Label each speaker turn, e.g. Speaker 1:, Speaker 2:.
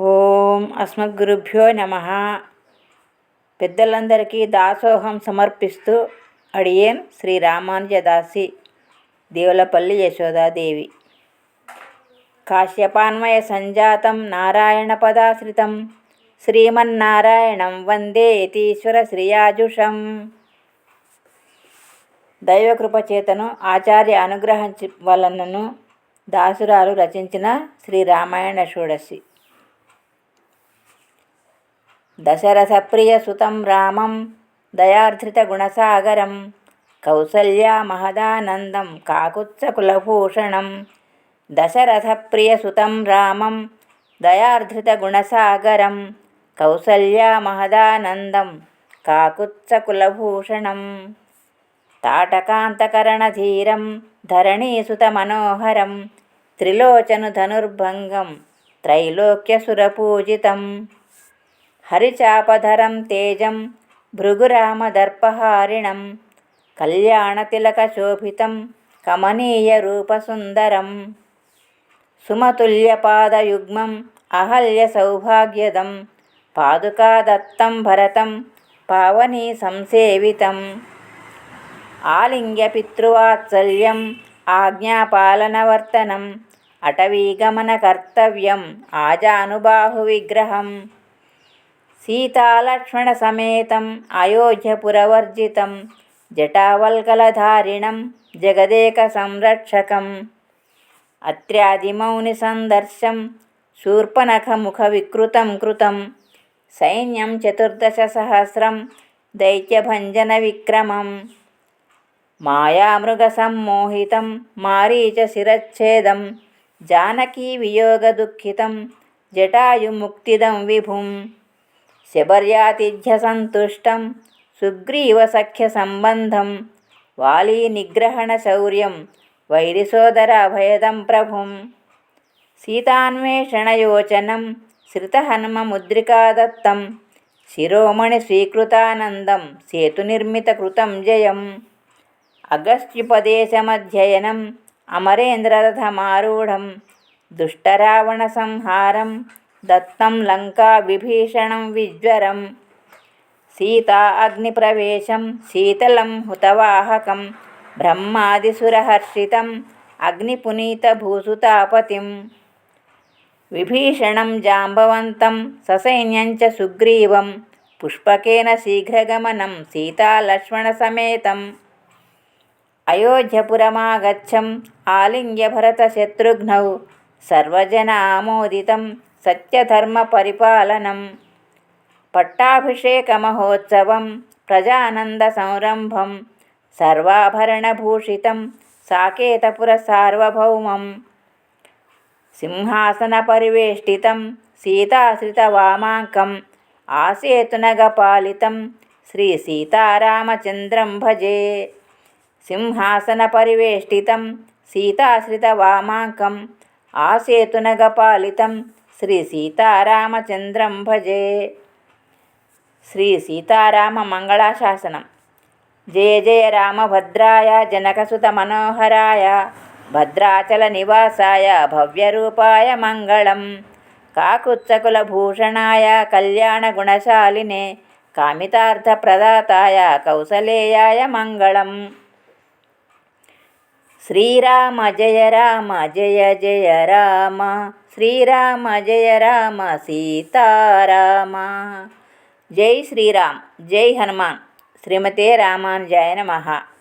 Speaker 1: ఓం అస్మద్గురుభ్యో నమ. పెద్దలందరికీ దాసోహం సమర్పిస్తూ అడియేన్ శ్రీ రామానుజదాసి దేవులపల్లి యశోదాదేవి. కాశ్యపాన్వయ సంజాతం నారాయణ పదాశ్రితం. శ్రీమన్నారాయణం వందే యతీశ్వర శ్రియాజుషం. దైవకృపచేతను ఆచార్య అనుగ్రహం వలనను దాసురాలు రచించిన శ్రీ రామాయణ షోడశి. దశరథప్రియసుతం రామం దయార్ధృతగుణసాగరం కౌసల్యామహదానందం కాకుత్సకులభూషణం దశరథప్రియసుతం రామం దయార్ధృతగుణసాగరం కౌసల్యామహదానందం కాకుత్సకులభూషణం తాటకాంతకరణధీరం ధరణీసుతమనోహరం త్రిలోచను ధనుర్భంగం త్రైలోక్యసురపూజితం హరిచాపధరం తేజం భృగురామదర్పహారిణం కళ్యాణతిలకశోభితం కమనీయరూపసుందరం సుమతుల్యపాదయుగ్మం అహల్యసౌభాగ్యదం పాదుకాదత్తం భరతం పావనీ సంసేవితం ఆలింగ్యపితృవాత్సల్యం ఆజ్ఞాపాలనవర్తనం అటవీగమనకర్తవ్యం ఆజానుబాహువిగ్రహం సీతాలక్ష్మణసమేతం అయోధ్యపురవర్జితం జటావల్కలధారిణం జగదేక సంరక్షకం అత్ర్యాదిమౌని సందర్శం శూర్పనఖముఖవికృతం కృతం సైన్యం చతుర్దశసహస్రం దైత్యభంజన విక్రమం మాయామృగసమ్మోహితం మారీచశిరచ్ఛేదం జానకీ వియోగదుఃఖితం జటాయుముక్తిదం విభుం శబర్యాతిథ్యసంతుష్టం సుగ్రీవసఖ్యసంబంధం వాలీనిగ్రహణశౌర్యం వైరిసోదరాభయదం ప్రభుం సీతాన్వేషణయోచనం శ్రితహనుమముద్రికాదత్తం శిరోమణి స్వీకృతానందం సేతునిర్మితకృతం జయం అగస్త్యుపదేశమధ్యయనం అమరేంద్రరథమారూఢం దుష్టరావణసంహారం దత్తం లంకా విభీషణం విజ్వరం. సీతా అగ్నిప్రవేశం శీతలం హుతవాహకం బ్రహ్మాదిసురహర్షితం అగ్నిపునీతభూసుతాపతిం. విభీషణం జాంబవంతం ససైన్యం చ సుగ్రీవం పుష్పకేన శీఘ్రగమనం సీతాలక్ష్మణసమేతం అయోధ్యపురమాగచ్చం ఆలింగ్య సత్యధర్మ పరిపాలనం పట్టాభిషేక మహోత్సవం ప్రజానంద సంరంభం సర్వాభరణభూషితం సాకేతపుర సార్వభౌమం సింహాసన పరివేష్టితం సీతాశ్రిత వామాంకం ఆసేతునగపాలితం శ్రీ సీతారామచంద్రం భజే సింహాసన పరివేష్టితం సీతాశ్రిత వామాంకం ఆసేతునగపాలితం శ్రీ సీతారామచంద్రం భజే. శ్రీ సీతారామ మంగళాశాసనం. జయ జయ రామభద్రాయ జనకసుత మనోహరాయ భద్రాచల నివాసాయ భవ్యరూపాయ మంగళం కాకుత్సకుల భూషణాయ కళ్యాణ గుణశాలినే కామితార్థ ప్రదాతాయ కౌసలేయాయ మంగళం. శ్రీరామ జయ రామ జయ జయ రామ. శ్రీరామ జయ రామ సీతారామ. జై శ్రీరామ్ జై హనుమాన్. శ్రీమతే రామానుజాయ నమః.